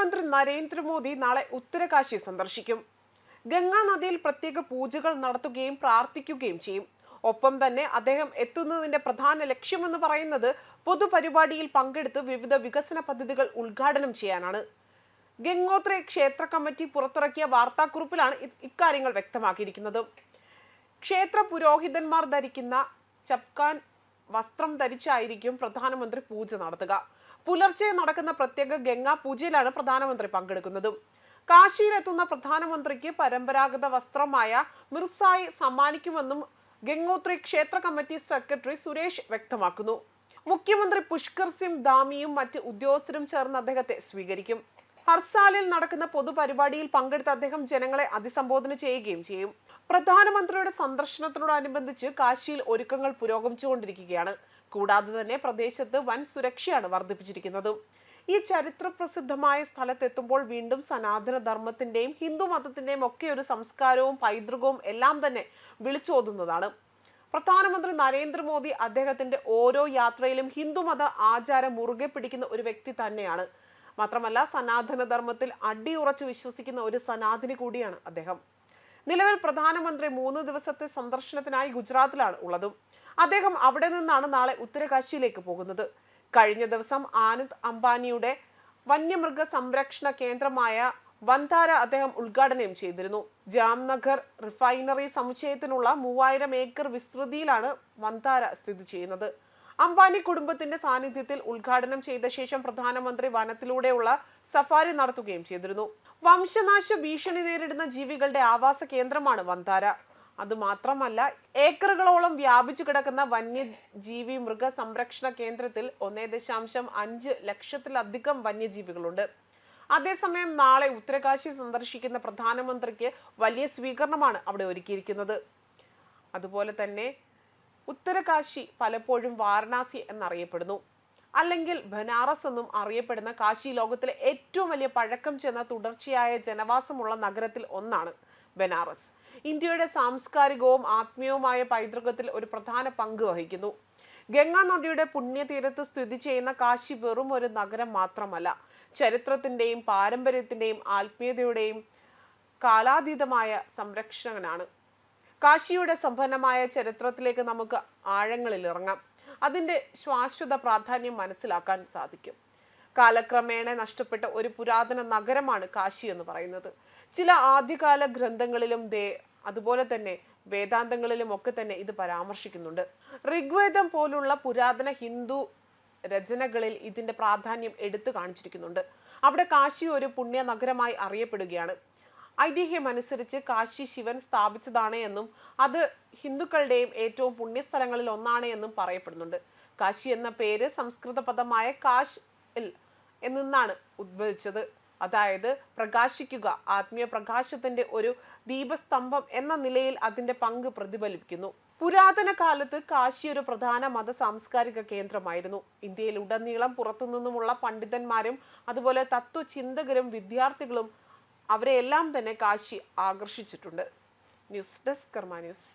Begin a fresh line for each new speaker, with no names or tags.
പ്രധാനമന്ത്രി നരേന്ദ്രമോദി നാളെ ഉത്തരകാശി സന്ദർശിക്കും. ഗംഗാ നദിയിൽ പ്രത്യേക പൂജകൾ നടത്തുകയും പ്രാർത്ഥിക്കുകയും ചെയ്യും. ഒപ്പം തന്നെ അദ്ദേഹം എത്തുന്നതിന്റെ പ്രധാന ലക്ഷ്യമെന്ന് പറയുന്നത് പൊതുപരിപാടിയിൽ പങ്കെടുത്ത് വിവിധ വികസന പദ്ധതികൾ ഉദ്ഘാടനം ചെയ്യാനാണ്. ഗംഗോത്ര ക്ഷേത്ര കമ്മിറ്റി പുറത്തിറക്കിയ വാർത്താക്കുറിപ്പിലാണ് ഇക്കാര്യങ്ങൾ വ്യക്തമാക്കിയിരിക്കുന്നത്. ക്ഷേത്ര പുരോഹിതന്മാർ ധരിക്കുന്ന ചപ്കാൻ വസ്ത്രം ധരിച്ചായിരിക്കും പ്രധാനമന്ത്രി പൂജ നടത്തുക. പുലർച്ചെ നടക്കുന്ന പ്രത്യേക ഗംഗാ പൂജയിലാണ് പ്രധാനമന്ത്രി പങ്കെടുക്കുന്നത്. കാശിയിലെത്തുന്ന പ്രധാനമന്ത്രിക്ക് പരമ്പരാഗത വസ്ത്രമായ മിർസായി സമ്മാനിക്കുമെന്നും ഗംഗോത്രി ക്ഷേത്ര കമ്മിറ്റി സെക്രട്ടറി സുരേഷ് വ്യക്തമാക്കുന്നു. മുഖ്യമന്ത്രി പുഷ്കർ സിംഗ് ധാമിയും മറ്റ് ഉദ്യോഗസ്ഥരും ചേർന്ന് അദ്ദേഹത്തെ സ്വീകരിക്കും. ഹർസാലിൽ നടക്കുന്ന പൊതുപരിപാടിയിൽ പങ്കെടുത്ത അദ്ദേഹം ജനങ്ങളെ അഭിസംബോധന ചെയ്യുകയും ചെയ്യും. പ്രധാനമന്ത്രിയുടെ സന്ദർശനത്തോടനുബന്ധിച്ച് കാശിയിൽ ഒരുക്കങ്ങൾ പുരോഗമിച്ചുകൊണ്ടിരിക്കുകയാണ്. കൂടാതെ തന്നെ പ്രദേശത്ത് വൻ സുരക്ഷയാണ് വർദ്ധിപ്പിച്ചിരിക്കുന്നത്. ഈ ചരിത്ര പ്രസിദ്ധമായ സ്ഥലത്തെത്തുമ്പോൾ വീണ്ടും സനാതന ധർമ്മത്തിന്റെയും ഹിന്ദു മതത്തിന്റെയും ഒക്കെ ഒരു സംസ്കാരവും പൈതൃകവും എല്ലാം തന്നെ വിളിച്ചോതുന്നതാണ്. പ്രധാനമന്ത്രി നരേന്ദ്രമോദി അദ്ദേഹത്തിന്റെ ഓരോ യാത്രയിലും ഹിന്ദുമത ആചാരം മുറുകെ പിടിക്കുന്ന ഒരു വ്യക്തി തന്നെയാണ്. മാത്രമല്ല സനാതന ധർമ്മത്തിൽ അടിയുറച്ച് വിശ്വസിക്കുന്ന ഒരു സനാതനി കൂടിയാണ് അദ്ദേഹം. നിലവിൽ പ്രധാനമന്ത്രി മൂന്ന് ദിവസത്തെ സന്ദർശനത്തിനായി ഗുജറാത്തിലാണ് ഉള്ളതും. അദ്ദേഹം അവിടെ നിന്നാണ് നാളെ ഉത്തരകാശിയിലേക്ക് പോകുന്നത്. കഴിഞ്ഞ ദിവസം ആനന്ദ് അംബാനിയുടെ വന്യമൃഗ സംരക്ഷണ കേന്ദ്രമായ വന്താര അദ്ദേഹം ഉദ്ഘാടനം ചെയ്തിരുന്നു. ജാംനഗർ റിഫൈനറി സമുച്ചയത്തിനുള്ള മൂവായിരം ഏക്കർ വിസ്തൃതിയിലാണ് വന്താര സ്ഥിതി ചെയ്യുന്നത്. അംബാനി കുടുംബത്തിന്റെ സാന്നിധ്യത്തിൽ ഉദ്ഘാടനം ചെയ്ത ശേഷം പ്രധാനമന്ത്രി വനത്തിലൂടെയുള്ള സഫാരി നടത്തുകയും ചെയ്തിരുന്നു. വംശനാശ ഭീഷണി നേരിടുന്ന ജീവികളുടെ ആവാസ കേന്ദ്രമാണ് വന്താര അതുമാത്രമല്ല ഏക്കറുകളോളം വ്യാപിച്ചു കിടക്കുന്ന വന്യജീവി മൃഗ സംരക്ഷണ കേന്ദ്രത്തിൽ ഒന്നേ ദശാംശം അഞ്ച് ലക്ഷത്തിലധികം വന്യജീവികളുണ്ട്. അതേസമയം നാളെ ഉത്തരകാശി സന്ദർശിക്കുന്ന പ്രധാനമന്ത്രിക്ക് വലിയ സ്വീകരണമാണ് അവിടെ ഒരുക്കിയിരിക്കുന്നത്. അതുപോലെ തന്നെ ഉത്തരകാശി പലപ്പോഴും വാരണാസി എന്നറിയപ്പെടുന്നു. അല്ലെങ്കിൽ ബനാറസ് എന്നും അറിയപ്പെടുന്ന കാശി ലോകത്തിലെ ഏറ്റവും വലിയ പഴക്കം ചെന്ന തുടർച്ചയായ ജനവാസമുള്ള നഗരത്തിൽ ഒന്നാണ് ബനാറസ്. ഇന്ത്യയുടെ സാംസ്കാരികവും ആത്മീയവുമായ പൈതൃകത്തിൽ ഒരു പ്രധാന പങ്ക് വഹിക്കുന്നു. ഗംഗാ നദിയുടെ പുണ്യതീരത്ത് സ്ഥിതി ചെയ്യുന്ന കാശി വെറും ഒരു നഗരം മാത്രമല്ല ചരിത്രത്തിന്റെയും പാരമ്പര്യത്തിന്റെയും ആത്മീയതയുടെയും കാലാതീതമായ സംരക്ഷകനാണ്. കാശിയുടെ സമ്പന്നമായ ചരിത്രത്തിലേക്ക് നമുക്ക് ആഴങ്ങളിൽ ഇറങ്ങാം. അതിന്റെ ശാശ്വത പ്രാധാന്യം മനസ്സിലാക്കാൻ സാധിക്കും. കാലക്രമേണ നഷ്ടപ്പെട്ട ഒരു പുരാതന നഗരമാണ് കാശി എന്ന് പറയുന്നത്. ചില ആദ്യകാല ഗ്രന്ഥങ്ങളിലും ദേ അതുപോലെ തന്നെ വേദാന്തങ്ങളിലും ഒക്കെ തന്നെ ഇത് പരാമർശിക്കുന്നുണ്ട്. ഋഗ്വേദം പോലുള്ള പുരാതന ഹിന്ദു രചനകളിൽ ഇതിന്റെ പ്രാധാന്യം എടുത്തു കാണിച്ചിരിക്കുന്നുണ്ട്. അവിടെ കാശി ഒരു പുണ്യ നഗരമായി അറിയപ്പെടുകയാണ്. ഐതിഹ്യം അനുസരിച്ച് കാശി ശിവൻ സ്ഥാപിച്ചതാണ് എന്നും അത് ഹിന്ദുക്കളുടെയും ഏറ്റവും പുണ്യസ്ഥലങ്ങളിൽ ഒന്നാണ് എന്നും പറയപ്പെടുന്നുണ്ട്. കാശി എന്ന പേര് സംസ്കൃത പദമായ കാശ് എന്നാണ് ഉദ്ഭവിച്ചത്. അതായത് പ്രകാശിക്കുക ആത്മീയ പ്രകാശത്തിന്റെ ഒരു ദീപസ്തംഭം എന്ന നിലയിൽ അതിന്റെ പങ്ക് പ്രതിഫലിപ്പിക്കുന്നു. പുരാതന കാലത്ത് കാശി ഒരു പ്രധാന മത സാംസ്കാരിക കേന്ദ്രമായിരുന്നു. ഇന്ത്യയിൽ ഉടനീളം പുറത്തുനിന്നുമുള്ള പണ്ഡിതന്മാരും അതുപോലെ തത്വചിന്തകരും വിദ്യാർത്ഥികളും അവരെയെല്ലാം തന്നെ Kashi ആകർഷിച്ചിട്ടുണ്ട്. News desk Karma news.